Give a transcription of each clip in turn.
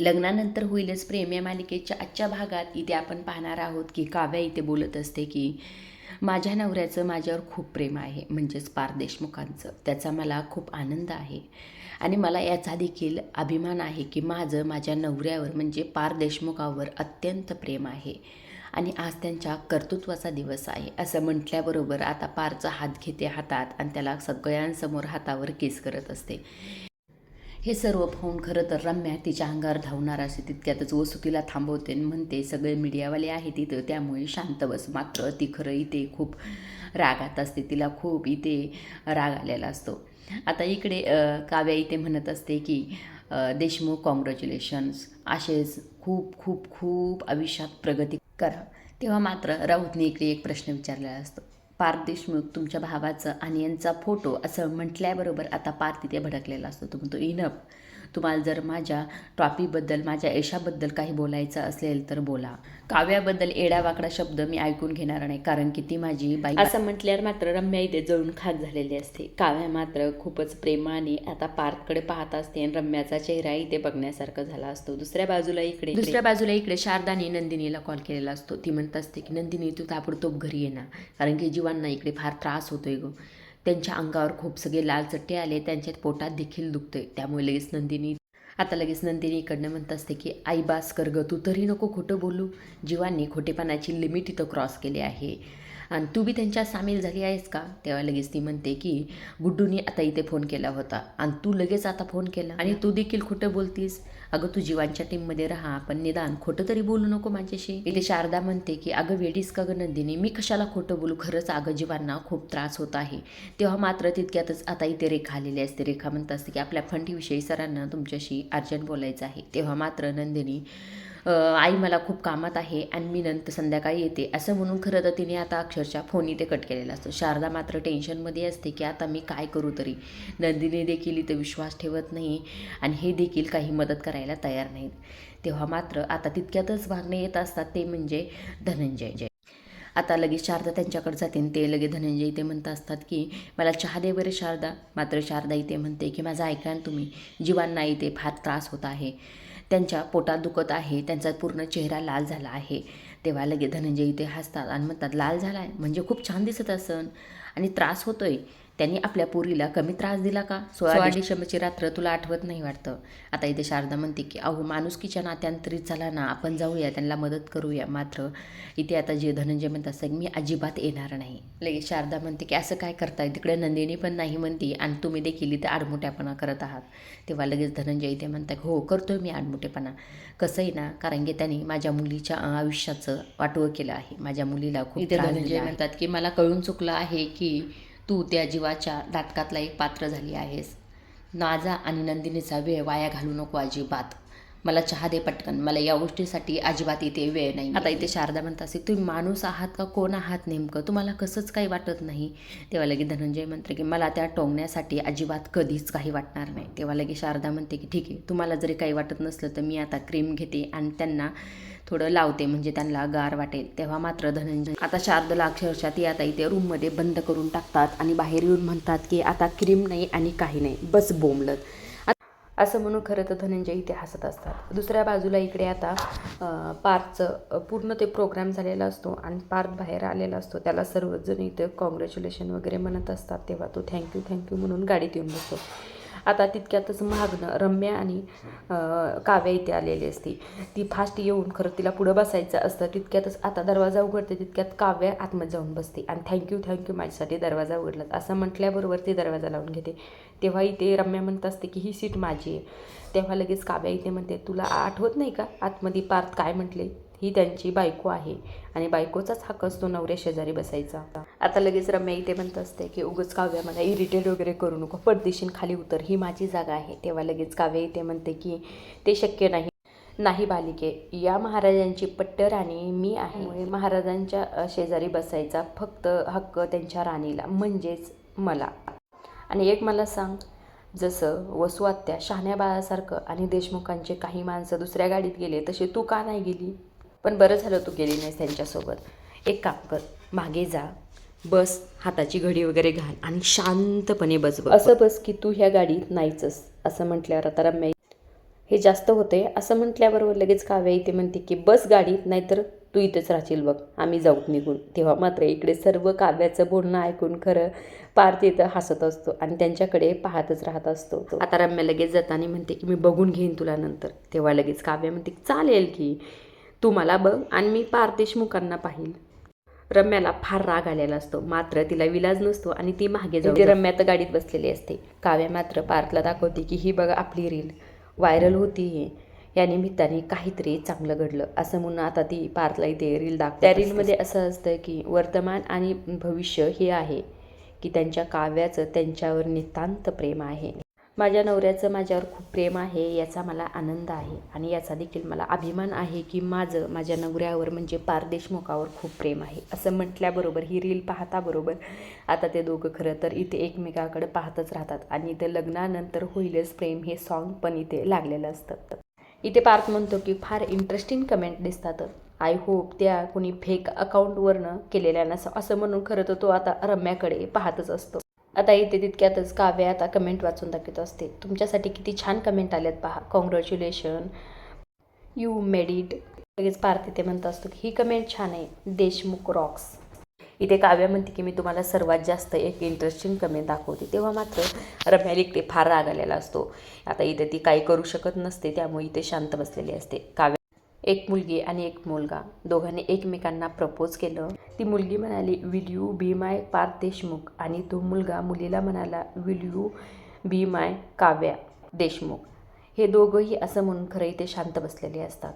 लग्नानंतर होईलच प्रेम. या मालिकेच्या आजच्या भागात इथे आपण पाहणार आहोत की काव्या इथे बोलत असते की माझ्या नवऱ्याचं माझ्यावर खूप प्रेम आहे म्हणजेच पार देशमुखांचं. त्याचा मला खूप आनंद आहे. आणि मला याचा देखील अभिमान आहे की माझं माझ्या नवऱ्यावर म्हणजे पार देशमुखावर अत्यंत प्रेम आहे. आणि आज त्यांच्या कर्तृत्वाचा दिवस आहे. असं म्हटल्याबरोबर आता पारचा हात घेते हातात आणि त्याला सगळ्यांसमोर हातावर केस करत असते. हे सर्व पाहून खरं तर रम्या तिच्या अंगावर धावणार असते तितक्यातच वसू तिला थांबवते म्हणते सगळे मीडियावाले आहेत तिथं त्यामुळे शांत बस मात्र ती खरं इथे खूप रागात असते तिला खूप इथे राग आलेला असतो. आता इकडे काव्या इथे म्हणत असते की देशमुख कॉंग्रॅच्युलेशन्स असेच खूप खूप खूप आयुष्यात प्रगती करा. तेव्हा मात्र राऊतने इकडे एक प्रश्न विचारलेला असतो. पार्थ देशमुख तुमच्या भावाचं आणि यांचा फोटो असं म्हटल्याबरोबर आता पार्थ तिथे भडकलेला असतो. तो म्हणतो इनफ तुम्हाला जर माझ्या ट्रॉफीबद्दल माझ्या यशाबद्दल काही बोलायचं असेल तर बोला. काव्याबद्दल एडावाकडा शब्द मी ऐकून घेणार नाही कारण की ती माझी बाई असं म्हटल्यावर मात्र रम्या इथे जळून खाक झालेली असते. काव्या मात्र खूपच प्रेमाने आता पार्थकडे पाहत असते आणि रम्याचा चेहरा इथे बघण्यासारखा झाला असतो. दुसऱ्या बाजूला इकडे दुसऱ्या बाजूला इकडे शारदाने नंदिनीला कॉल केलेला असतो. ती म्हणत असते की नंदिनी तू ताबडतोब घरी ये ना कारण की जीवांना इकडे फार त्रास होतोय गं. त्यांच्या अंगावर खूप सगळे लाल चट्टे आले त्यांच्यात पोटात देखील दुखतंय. त्यामुळे लगेच नंदिनी आता लगेच नंदिनी इकडनं म्हणत असते की आई बास कर ग तू तरी नको खोटं बोलू. जीवांनी खोटेपणाची लिमिट इथं क्रॉस केली आहे. आणि तू बी त्यांच्यात सामील झाली आहेस का? तेव्हा लगेच ती म्हणते की गुड्डूनी आता इथे फोन केला होता. आणि तू लगेच आता फोन केला. आणि तू देखील खोटं बोलतीस. अगं तू जीवांच्या टीममध्ये राहा पण निदान खोटं तरी बोलू नको माझ्याशी. इथे शारदा म्हणते की अगं वेडीस का गं नंदिनी? मी कशाला खोटं बोलू? खरंच अगं जीवांना खूप त्रास होत आहे. तेव्हा मात्र तितक्यातच आता इथे रेखा आलेली असते. रेखा म्हणत असते की आपल्या फंडीविषयी सरांना तुमच्याशी अर्जंट बोलायचं आहे. तेव्हा मात्र नंदिनी आई मला खूप कामात आहे आणि मी नंतर संध्याकाळी येते. असं म्हणून खरं तर तिने आता अक्षरशः फोन इथे कट केलेला असतो. शारदा मात्र टेन्शनमध्ये असते की आता मी काय करू तरी. नंदिनी देखील इथं विश्वास ठेवत नाही आणि हे देखील काही मदत करायला तयार नाहीत. तेव्हा मात्र आता तितक्यातच भागणे येत असतात ते म्हणजे धनंजय जय. आता लगेच शारदा त्यांच्याकडे जाते ते लगेच धनंजय इथे म्हणत असतात की मला चहा दे बरे शारदा. मात्र शारदा इथे म्हणते की माझं ऐका तुम्ही. जीवांना इथे फार त्रास होत आहे. त्यांच्या पोटात दुखत आहे त्यांचा पूर्ण चेहरा लाल झाला आहे. तेव्हा लगेच धनंजय इथे हसतात आणि म्हणतात लाल झाला आहे म्हणजे खूप छान दिसत असन आणि त्रास होतोय. त्यांनी आपल्या पोरीला कमी त्रास दिला का? सोळा डिसेंबरची रात्र तुला आठवत नाही वाटतं? आता इथे शारदा म्हणते की अहो माणुसकीच्या नात्यानं तरी चला ना आपण जाऊया त्यांना मदत करूया. मात्र इथे आता जे धनंजय म्हणत असतं की मी अजिबात येणार नाही. लगेच शारदा म्हणते की असं काय करताय? तिकडे नंदिनी पण नाही म्हणते आणि तुम्ही देखील इथे आडमोठ्यापणा करत आहात. तेव्हा लगेच धनंजय इथे म्हणतात हो करतोय मी आडमोठेपणा. कसंही ना कारण की त्यांनी माझ्या मुलीच्या आयुष्याचं वाटवं केलं आहे. माझ्या मुलीला खूप इथे धनंजय म्हणतात की मला कळून चुकलं आहे की तू त्या जीवाच्या नाटकातला एक पात्र झाली आहेस. माझा आणि नंदिनीचा वेळ वाया घालू नको अजिबात. मला चहा दे पटकन. मला या गोष्टीसाठी अजिबात इथे वेळ नाही आता इथे शारदा म्हणत असे तुम्ही माणूस आहात का? कोण आहात नेमकं? तुम्हाला कसंच काही वाटत नाही. तेव्हा लगेच धनंजय म्हणते की मला त्या टोंगण्यासाठी अजिबात कधीच काही वाटणार नाही. तेव्हा लगेच शारदा म्हणते की ठीक आहे तुम्हाला जरी काही वाटत नसलं तर मी आता क्रीम घेते आणि त्यांना थोडं लावते म्हणजे त्यांना गार वाटेल. तेव्हा मात्र धनंजय आता शारदला अक्षरशः ती आता इथे रूममध्ये बंद करून टाकतात आणि बाहेर येऊन म्हणतात की आता क्रीम नाही आणि काही नाही बस बोंबलत. असं म्हणून खरं तर धनंजय इथे हसत असतात. दुसऱ्या बाजूला इकडे आता पार्थचं पूर्ण ते प्रोग्राम झालेला असतो आणि पार्थ बाहेर आलेला असतो. त्याला सर्वजण इथे कॉंग्रॅच्युलेशन वगैरे म्हणत असतात तेव्हा तो थँक्यू थँक्यू म्हणून गाडीत येऊन बसतो. आता तितक्यातच महागणं रम्या आणि काव्या इथे आलेली असते. ती फास्ट येऊन खरं तिला पुढं बसायचं असतं. तितक्यातच आता दरवाजा उघडते तितक्यात काव्या आतमध्ये जाऊन बसते आणि थँक्यू थँक्यू माझ्यासाठी दरवाजा उघडला असं म्हटल्याबरोबर ती दरवाजा लावून घेते. तेव्हा इथे रम्या म्हणत असते की ही सीट माझी आहे. तेव्हा लगेच काव्या इथे म्हणते तुला आठवत नाही का आतमध्ये पार्थ काय म्हटले? ही त्यांची बायको आहे आणि बायकोचाच हक्क असतो नवऱ्या शेजारी बसायचा. आता लगेच रम्या इथे म्हणत असते की उगच काव्या मला इरिटेट वगैरे करू नको. परदेशीन खाली उतर. ही माझी जागा आहे. तेव्हा लगेच काव्या इथे म्हणते की ते शक्य नाही. नाही बालिके. या महाराजांची पट्टराणी मी आहे. महाराजांच्या शेजारी बसायचा फक्त हक्क त्यांच्या राणीला म्हणजेच मला. आणि एक मला सांग. जसं वसुआत्या शहाण्या बाळासारखं आणि देशमुखांचे काही माणसं दुसऱ्या गाडीत गेले तसे तू का नाही गेली? पण बरं झालं तू गेली नाहीस त्यांच्यासोबत. एक काम कर मागे जा बस हाताची घडी वगैरे घाल आणि शांतपणे बस बस असं बस की तू ह्या गाडीत नाहीच असं म्हटल्यावर आता रम्या हे जास्त होते असं म्हटल्याबरोबर लगेच काव्या इथे म्हणते की बस गाडीत नाहीतर तू इथंच राहशील बघ आम्ही जाऊत निघून. तेव्हा मात्र इकडे सर्व काव्याचं बोलणं ऐकून खरं पार तिथं हसत असतो आणि त्यांच्याकडे पाहतच राहत असतो आता रम्या लगेच जाताना म्हणते की मी बघून घेईन तुला नंतर. तेव्हा लगेच काव्या म्हणते चालेल की. तू मला बघ आणि मी पार देशमुखांना पाहिल रम्याला फार राग आलेला असतो. मात्र तिला विलाज नसतो आणि ती मागे जाऊन ती रम्या तर गाडीत बसलेली असते. काव्या मात्र पार्थला दाखवते की ही बघा आपली रील. व्हायरल होती या निमित्ताने काहीतरी चांगलं घडलं. असं म्हणून आता ती पार्थला इथे रील दाखव त्या रीलमध्ये असं असतं की वर्तमान आणि भविष्य हे आहे की त्यांच्या काव्याचं त्यांच्यावर नितांत प्रेम आहे. माझ्या नवऱ्याचं माझ्यावर खूप प्रेम आहे याचा मला आनंद आहे आणि याचा देखील मला अभिमान आहे की माझं माझ्या नवऱ्यावर म्हणजे पारदेशमुखावर खूप प्रेम आहे. असं म्हटल्याबरोबर ही रील पाहता बरोबर आता ते दोघं खरं तर इथे एकमेकाकडे पाहतच राहतात आणि इथे लग्नानंतर होईलच प्रेम हे सॉन्ग पण इथे लागलेलं असतं. इथे पार्थ म्हणतो की फार इंटरेस्टिंग कमेंट दिसतात. आय होप त्या कोणी फेक अकाउंटवरनं केलेल्या नसं असं म्हणून खरं तर तो आता रम्याकडे पाहतच असतो. आता इथे तितक्यातच काव्य आता कमेंट वाचून दाखवत असते तुमच्यासाठी किती छान कमेंट आल्यात पहा. कॉंग्रॅच्युलेशन यू मेड इट लगेच पार्थ इथे म्हणत असतो की ही कमेंट छान आहे. देशमुख रॉक्स इथे काव्य म्हणते की मी तुम्हाला सर्वात जास्त एक इंटरेस्टिंग कमेंट दाखवते. तेव्हा मात्र रम्या इकडे फार राग आलेला असतो. आता इथे ती काही करू शकत नसते त्यामुळे इथे शांत बसलेली असते. काव्य एक मुलगी आणि एक मुलगा. दोघांनी एकमेकांना प्रपोज केलं. ती मुलगी म्हणाली will you be my Parth Deshmukh आणि तो मुलगा मुलीला म्हणाला will you be my Kavya Deshmukh? हे दोघंही असं म्हणून खरं इथे शांत बसलेले असतात.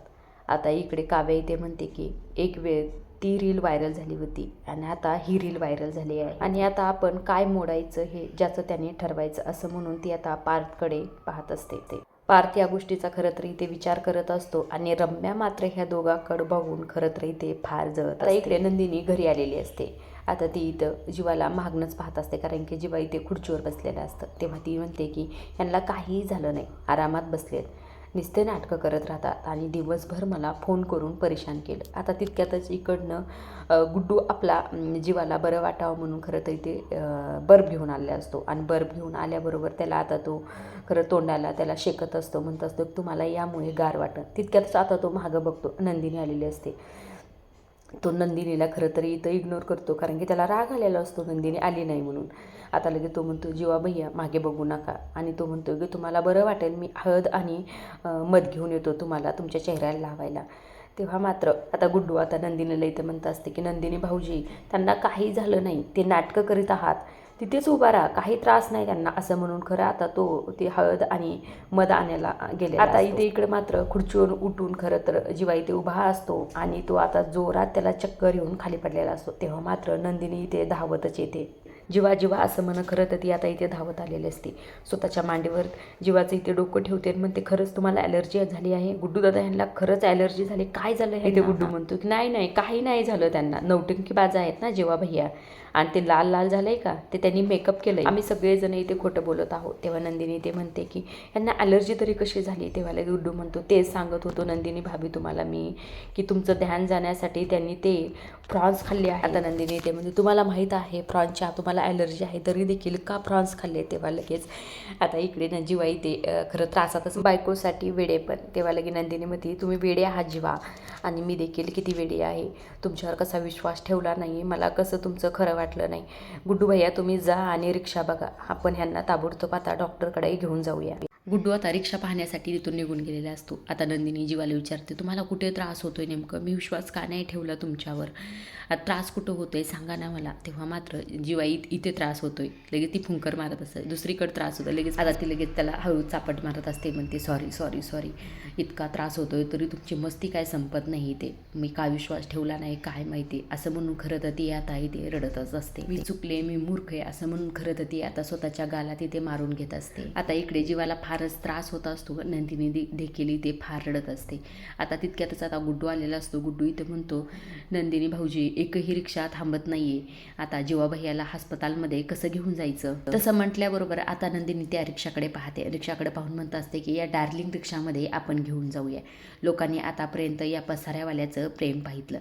आता इकडे काव्या इथे म्हणते की एक वेळ ती रील व्हायरल झाली होती आणि आता ही रील व्हायरल झाली आहे. आणि आता आपण काय मोडायचं हे ज्याचं त्याने ठरवायचं असं म्हणून ती आता पार्थकडे पाहत असते ते पार्थ या गोष्टीचा खरं तर इथे विचार करत असतो आणि रम्या मात्र ह्या दोघांकडं बघून खरं तर इथे फार जळत आता इकडे नंदिनी घरी आलेली असते. आता ती इथं जीवाला मागणंच पाहत असते कारण की जीवा इथे खुर्चीवर बसलेलं असतं. तेव्हा ती म्हणते की यांना काहीही झालं नाही. आरामात बसलेत. नुसते नाटकं करत राहतात आणि दिवसभर मला फोन करून परेशान केलं. आता तितक्यातच इकडनं गुड्डू आपला जीवाला बरं वाटावं म्हणून खरं तर इथे बर्फ घेऊन आलेला असतो. आणि बर्फ घेऊन आल्याबरोबर त्याला आता तो खरं तोंडाला त्याला शेकत असतो म्हणत असतो की तुम्हाला यामुळे गार वाटत. तितक्यातच आता तो मागं बघतो नंदिनी आलेली असते. तो नंदिनीला खरं तर इथं इग्नोर करतो कारण की त्याला राग आलेला असतो नंदिनी आली नाही म्हणून. आता लगेच तो म्हणतो जीवा भैया मागे बघू नका. आणि तो म्हणतो की तुम्हाला बरं वाटेल मी हळद आणि मध घेऊन येतो तुम्हाला तुमच्या चेहऱ्याला लावायला. तेव्हा मात्र आता गुड्डू आता नंदिनीला इथं म्हणत असते की नंदिनी भाऊजी त्यांना काही झालं नाही ते नाटकं करीत आहात तिथेच उभा राहा. काही त्रास नाही त्यांना असं म्हणून खरं आता तो ती हळद आणि मध आणायला गेले आता इथे इकडे मात्र खुर्चीवर उठून खरं तर जीवा इथे उभा असतो आणि तो आता जोरात त्याला चक्कर येऊन खाली पडलेला असतो. तेव्हा मात्र नंदिनी इथे धावतच येते. जीवा जीवा असं म्हणा खरं तर ती आता इथे धावत आलेली असते. स्वतःच्या मांडीवर जीवाचं इथे डोकं ठेवते आणि म्हणते खरंच तुम्हाला ॲलर्जी झाली आहे? गुड्डू दादा यांना खरंच ॲलर्जी झाली. काय झालं हे ते गुड्डू म्हणतो की नाही नाही काही नाही झालं त्यांना. नवटंकी बाजा आहेत ना जेव्हा भैया. आणि ते लाल लाल झालं आहे का ते त्यांनी मेकअप केलं आहे आम्ही सगळेजण इथे खोटं बोलत आहोत. तेव्हा नंदिनी ते म्हणते की यांना ॲलर्जी तरी कशी झाली? तेव्हा गुड्डू म्हणतो. तेच सांगत होतो नंदिनी भाभी तुम्हाला मी की तुमचं ध्यान जाण्यासाठी त्यांनी ते प्रॉन्स खाल्ले आहे आता नंदिनी ते म्हणजे तुम्हाला माहीत आहे प्रॉन्सच्या तुम्हाला ॲलर्जी आहे तरी देखील का प्रॉन्स खाल्ले? तेव्हा लगेच आता इकडे नजीवाई ते खरं त्रासातच बायकोसाठी वेडे पण. तेव्हा लगे नंदिनी म्हणते तुम्ही वेडे आहात जीवा. आणि मी देखील किती वेडी आहे. तुमच्यावर कसा विश्वास ठेवला नाही मला कसं तुमचं खरं वाटलं नाही. गुड्डू भैया तुम्ही जा आणि रिक्षा बघा. आपण ह्यांना ताबडतोब आता डॉक्टरकडेही घेऊन जाऊया. गुड्डू आता रिक्षा पाहण्यासाठी तिथून निघून गेलेला असतो. आता नंदिनी जीवाला विचारते तुम्हाला कुठे त्रास होतोय नेमकं? मी विश्वास का नाही ठेवला तुमच्यावर? त्रास कुठं होतोय? सांगा ना मला. तेव्हा मात्र जीवा इथे त्रास होतोय. लगेच ती फुंकर मारत असते. दुसरीकडे त्रास होतो लगेच आता ती लगेच त्याला हळू चापट मारत असते. म्हणते सॉरी सॉरी सॉरी. इतका त्रास होतोय तरी तुमची मस्ती काय संपत नाही ते मी काय विश्वास ठेवला नाही? काय माहिती? असं म्हणून खरं तर ती आता इथे रडतच असते. मी चुकले मी मूर्ख आहे. असं म्हणून खरं तर ती आता स्वतःच्या गाला तिथे मारून घेत असते. आता इकडे जीवाला फारच त्रास होत असतो. नंदिनी दे- देखील इथे फार रडत असते. आता तितक्यातच आता गुड्डू आलेला असतो. गुड्डू इथे म्हणतो नंदिनी भाऊजी एकही रिक्षा थांबत नाहीये. आता जीवा भैयाला हस्पतालमध्ये कसं घेऊन जायचं? तसं म्हटल्याबरोबर आता नंदिनी त्या रिक्षाकडे पाहते. रिक्षाकडे पाहून म्हणत असते की या डार्लिंग रिक्षामध्ये आपण घेऊन जाऊया. लोकांनी आतापर्यंत या पसाऱ्यावाल्याचं प्रेम पाहितलं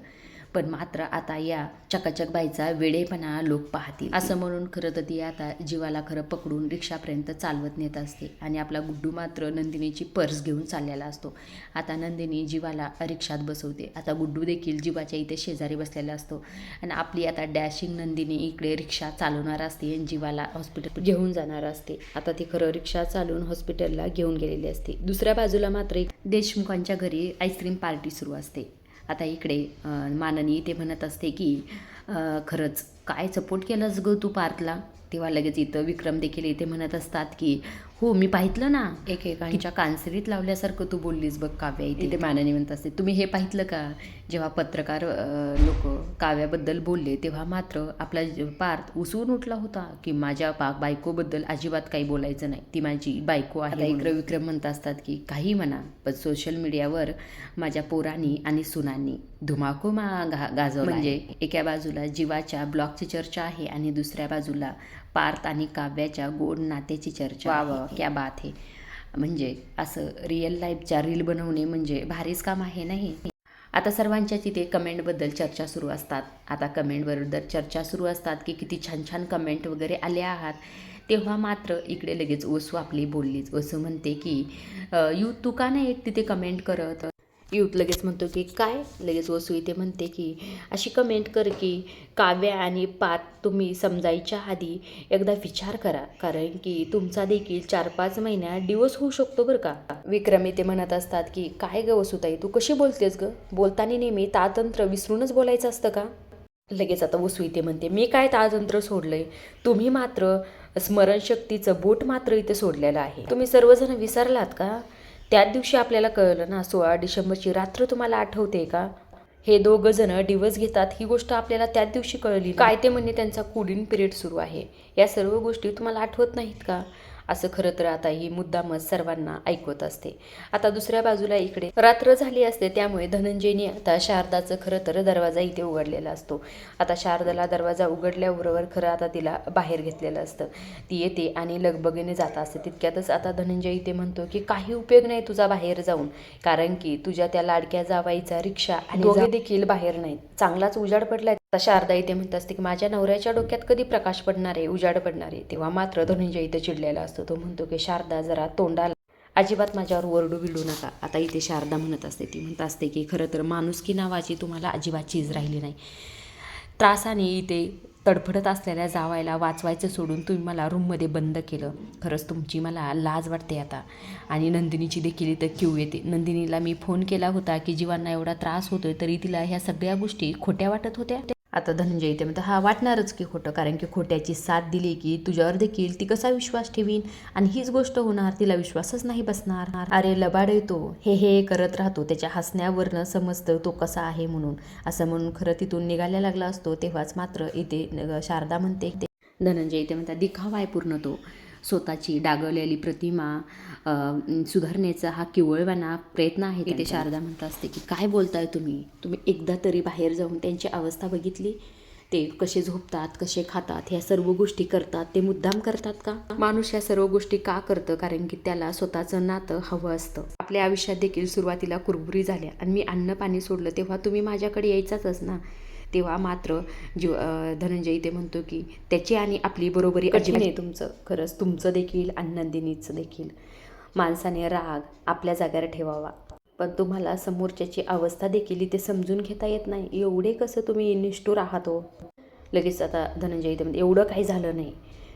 पण मात्र आता या चकाचक बाईचा वेडेपणा लोक पाहतील. असं म्हणून खरं तर ती आता जीवाला खरं पकडून रिक्षापर्यंत चालवत नेत असते आणि आपला गुड्डू मात्र नंदिनीची पर्स घेऊन चाललेला असतो. आता नंदिनी जीवाला रिक्षात बसवते. आता गुड्डू देखील जीवाच्या इथे शेजारी बसलेला असतो. आणि आपली आता डॅशिंग नंदिनी इकडे रिक्षा चालवणार असते आणि जीवाला हॉस्पिटल घेऊन जाणार असते. आता ती खरं रिक्षा चालवून हॉस्पिटलला घेऊन गेलेली असते. दुसऱ्या बाजूला मात्र एक देशमुखांच्या घरी आईस्क्रीम पार्टी सुरू असते. आता इकडे माननी ते म्हणत असते की खरंच काय सपोर्ट केलंस ग तू पार्थला तेव्हा लगेच इथं विक्रम देखील इथे म्हणत असतात की हो मी पाहितलं ना. एकेकांच्या कानसरीत लावल्यासारखं तू बोललीस बघ काव्या इथे ते माननी म्हणत असते तुम्ही हे पाहितलं का? जेव्हा पत्रकार लोक काव्याबद्दल बोलले तेव्हा मात्र आपला पार्थ उसवून उठला होता की माझ्या पा बायकोबद्दल अजिबात काही बोलायचं नाही. ती माझी बायको आहे विक्रम म्हणत असतात की काही म्हणा पण सोशल मीडियावर माझ्या पोरांनी आणि सुनांनी धुमाकू मा गा गाजवला म्हणजे? एका बाजूला जीवाच्या ब्लॉगची चर्चा आहे आणि दुसऱ्या बाजूला पार्थ आणि काव्याच्या गोड नात्याची चर्चा वा क्या बात आहे म्हणजे असं रिअल लाईफच्या रील बनवणे म्हणजे भारीच काम आहे नाही? आता सर्वांच्या तिथे कमेंटबद्दल चर्चा सुरू असतात. आता कमेंटबद्दल चर्चा सुरू असतात की किती छान छान कमेंट वगैरे आले आहात तेव्हा मात्र इकडे लगेच वसू आपली बोललीच. वसू म्हणते की "अ, यू तू का नाही एक तिथे कमेंट करत? युथ लगेच म्हणतो की काय? लगेच वसू इथे म्हणते की अशी कमेंट कर की काव्या आणि पात तुम्ही समजायच्या आधी एकदा विचार करा. कारण की तुमचा देखील चार पाच महिन्यात डिवोर्स होऊ शकतो बरं का. विक्रम ते म्हणत असतात की काय ग वसुताई तू कशी बोलतेस ग? बोलताना नेहमी तातंत्र विसरूनच बोलायचं असतं का? लगेच आता वसू इथे म्हणते मी काय तातंत्र सोडलंय? तुम्ही मात्र स्मरणशक्तीचं बोट मात्र इथे सोडलेलं आहे. तुम्ही सर्वजण विसरलात का? त्याच दिवशी आपल्याला कळलं ना सोळा डिसेंबरची रात्र तुम्हाला आठवते का? हे दोघं जण डिवोर्स घेतात ही गोष्ट आपल्याला त्याच दिवशी कळली काय ते म्हणणे त्यांचा कुडिंग पिरियड सुरू आहे. या सर्व गोष्टी तुम्हाला आठवत नाहीत का? असं खरं तर आता ही मुद्दामच सर्वांना ऐकवत असते. आता दुसऱ्या बाजूला इकडे रात्र झाली असते त्यामुळे धनंजयनी आता शारदाचं खरं तर दरवाजा इथे उघडलेला असतो. आता शारदाला दरवाजा उघडल्याबरोबर खरं आता तिला बाहेर घेतलेलं असतं. ती येते आणि लगबगीने जात असते. तितक्यातच आता धनंजय इथे म्हणतो की काही उपयोग नाही तुझा बाहेर जाऊन. कारण की तुझ्या त्या लाडक्या जावाईचा रिक्षा आणि दोघे देखील बाहेर नाहीत. चांगलाच उजाड पडलाय आता शारदा इथे म्हणत असते की माझ्या नवऱ्याच्या डोक्यात कधी प्रकाश पडणार आहे उजाड पडणार आहे? तेव्हा मात्र धनंजय इथे चिडलेला असतो. तो म्हणतो की शारदा जरा तोंडाला अजिबात माझ्यावर ओरडू बिडू नका आता इथे शारदा म्हणत असते. ती म्हणत असते की खरं तर माणुसकी नावाची तुम्हाला अजिबात चीज राहिली नाही. त्रासाने इथे तडफडत असलेल्या जावायला वाचवायचं सोडून तुम्ही मला रूममध्ये बंद केलं. खरंच तुमची मला लाज वाटते आता. आणि नंदिनीची देखील इथं क्यू येते. नंदिनीला मी फोन केला होता की जीवांना एवढा त्रास होतोय तरी तिला ह्या सगळ्या गोष्टी खोट्या वाटत होत्या? आता धनंजय इथे म्हणतो हा वाटणारच की खोटं कारण की खोट्याची साथ दिली की तुझ्यावर देखील ती कसा विश्वास ठेवीन? आणि हीच गोष्ट होणार तिला विश्वासच नाही बसणार. अरे लबाड येतो हे हे करत राहतो. त्याच्या हसण्यावरनं समजतं तो कसा आहे म्हणून. असं म्हणून खरं तिथून निघायला लागला असतो. तेव्हाच मात्र इथे शारदा म्हणते धनंजय इथे म्हणतात दिखावा आहे पूर्ण तो. स्वतःची डागवलेली प्रतिमा सुधारण्याचा हा किवळवाना प्रयत्न आहे इथे शारदा म्हणत असते की काय बोलताय तुम्ही? तुम्ही एकदा तरी बाहेर जाऊन त्यांची अवस्था बघितली? ते कसे झोपतात कसे खातात ह्या सर्व गोष्टी करतात? ते मुद्दाम करतात का? माणूस ह्या सर्व गोष्टी का करतं? कारण की त्याला स्वतःचं नातं हवं असतं. आपल्या आयुष्यात देखील सुरुवातीला कुरबुरी झाल्या आणि मी अन्न पाणी सोडलं तेव्हा तुम्ही माझ्याकडे यायचाच ना? तेव्हा मात्र जीव धनंजय इथे म्हणतो की त्याची आणि आपली बरोबरी अजिबात तुमचं. खरंच तुमचं देखील आणि नंदिनीचं देखील. माणसाने राग आपल्या जागेवर ठेवावा. पण तुम्हाला समोरच्याची अवस्था देखील इथे समजून घेता येत नाही. एवढे कसं तुम्ही निष्ठूर आहात हो? लगेच आता धनंजय इथे म्हणते एवढं काही झालं नाही.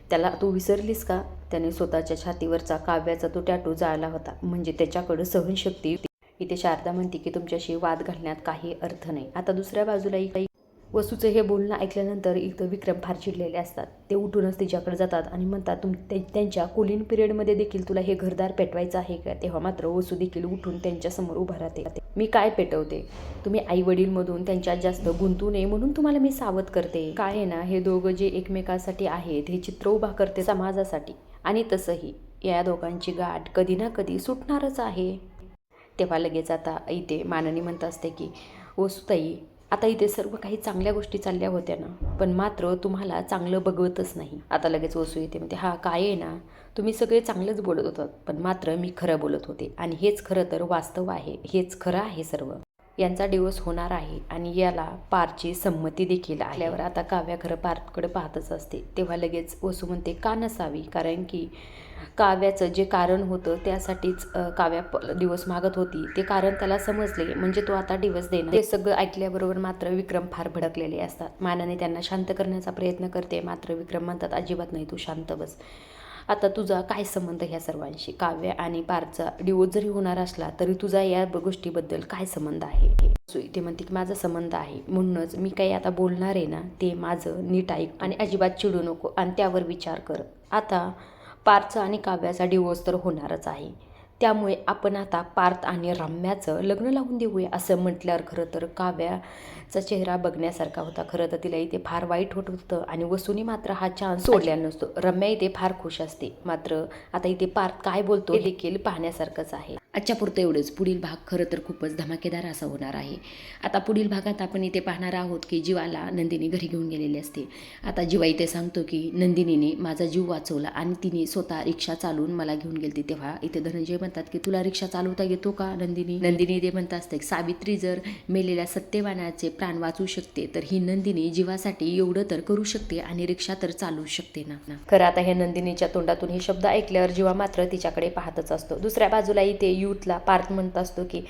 त्याला तू विसरलीस का? त्याने स्वतःच्या छातीवरचा काव्याचा तो टॅटू जाळला होता. म्हणजे त्याच्याकडं सहनशक्ती. इथे शारदा म्हणते की तुमच्याशी वाद घालण्यात काही अर्थ नाही. आता दुसऱ्या बाजूलाही काही वसूचं हे बोलणं ऐकल्यानंतर इथं विक्रम फार चिडलेले असतात. ते उठूनच तिच्याकडे जातात आणि म्हणतात तुम ते त्यांच्या कुलीन पिरियडमध्ये देखील तुला हे घरदार पेटवायचं आहे का? तेव्हा मात्र वसू देखील उठून त्यांच्यासमोर उभा राहते. मी काय पेटवते? तुम्ही आई वडीलमधून त्यांच्यात जास्त गुंतू नये म्हणून तुम्हाला मी सावध करते. काय आहे ना हे दोघं जे एकमेकासाठी आहेत हे चित्र उभा करते समाजासाठी. आणि तसंही या दोघांची गाठ कधी ना कधी सुटणारच आहे. तेव्हा लगेच आता इथे माननी म्हणत असते की वसुताई आता इथे सर्व काही चांगल्या गोष्टी चालल्या होत्या ना. पण मात्र तुम्हाला चांगलं बघवतच नाही. आता लगेच वसू येते म्हणते हा काय आहे ना? तुम्ही सगळे चांगलंच बोलत होतात. पण मात्र मी खरं बोलत होते. आणि हेच खरं तर वास्तव आहे. हेच खरं आहे सर्व. यांचा डिवोर्स होणार आहे आणि याला पारची संमती देखील आल्यावर आता काव्या खरं पारकडे पाहतच असते. तेव्हा लगेच वसू म्हणते का नसावी? कारण की काव्याचं जे कारण होतं त्यासाठीच काव्या प दिवस मागत होती. ते कारण त्याला समजले. म्हणजे तो आता दिवस देणार. ते सगळं ऐकल्याबरोबर मात्र विक्रम फार भडकलेले असतात. मानाने त्यांना शांत करण्याचा प्रयत्न करते. मात्र विक्रम म्हणतात अजिबात नाही तू शांत बस. आता तुझा काय संबंध ह्या सर्वांशी? काव्य आणि पारचा डिवोर्स जरी होणार असला तरी तुझा या गोष्टीबद्दल काय संबंध आहे? ते म्हणते की माझा संबंध आहे. म्हणूनच मी काही आता बोलणार आहे ना ते माझं नीट ऐक आणि अजिबात चिडू नको आणि त्यावर विचार कर. आता पारचा आणि काव्याचा डिवोर्स तर होणारच आहे. त्यामुळे आपण आता पार्थ आणि रम्याचं लग्न लावून देऊया असं म्हटल्यावर खरं तर काव्याचा चेहरा बघण्यासारखा होता. खरं तर तिला इथे फार वाईट होत होतं आणि वसुनी मात्र हा चान्स सोडला नसतो. रम्या इथे फार खुश असते. मात्र आता इथे पार्थ काय बोलतो हे देखील पाहण्यासारखंच आहे. आजच्या पुरतं एवढंच. पुढील भाग खरं तर खूपच धमाकेदार असा होणार आहे. आता पुढील भागात आपण इथे पाहणार आहोत की जीवाला नंदिनी घरी घेऊन गेलेली असते. आता जीवा इथे सांगतो की नंदिनीने माझा जीव वाचवला आणि तिने स्वतः रिक्षा चालवून मला घेऊन गेलती तेव्हा इथे धनंजय म्हणतात की तुला रिक्षा चालवता येतो का नंदिनी? नंदिनी ते म्हणत असते सावित्री जर मेलेल्या सत्यवानाचे प्राण वाचू शकते तर ही नंदिनी जीवासाठी एवढं तर करू शकते आणि रिक्षा तर चालवू शकते ना. खरं आता हे नंदिनीच्या तोंडातून हे शब्द ऐकल्यावर जीवा मात्र तिच्याकडे पाहतच असतो. दुसऱ्या बाजूला इथे यूथला पार्थ म्हणत असतो की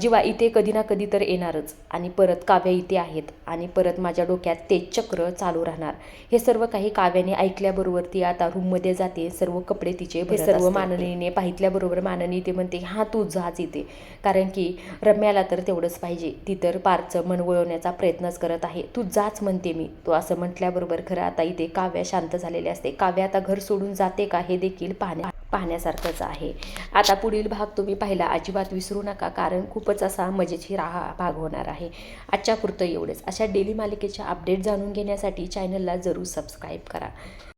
जीवा इथे कधी ना कधी तर येणारच. आणि परत काव्य इथे आहेत. आणि परत माझ्या डोक्यात ते चक्र चालू राहणार. हे सर्व काही काव्याने ऐकल्याबरोबर ती आता रूममध्ये जाते. सर्व कपडे तिचे हे सर्व माननीने पाहितल्याबरोबर माननी ते म्हणते हां तू जाच इथे. कारण की रम्याला तर तेवढंच पाहिजे. ती तर पारचं मन वळवण्याचा प्रयत्नच करत आहे. तू जाच म्हणते मी. तो असं म्हटल्याबरोबर खरं आता इथे काव्या शांत झालेले असते. काव्या आता घर सोडून जाते का हे देखील पाहण्या पाहण्यासारखंच आहे. आता पुढील भाग तुम्ही पाहिला अजिबात विसरू नका कारण खूपच असा मजेशीर हा भाग होणार आहे. आजच्या पुरतं एवढेच. अशा डेली मालिकेच्या अपडेट जाणून घेण्यासाठी चॅनलला जरूर सबस्क्राईब करा.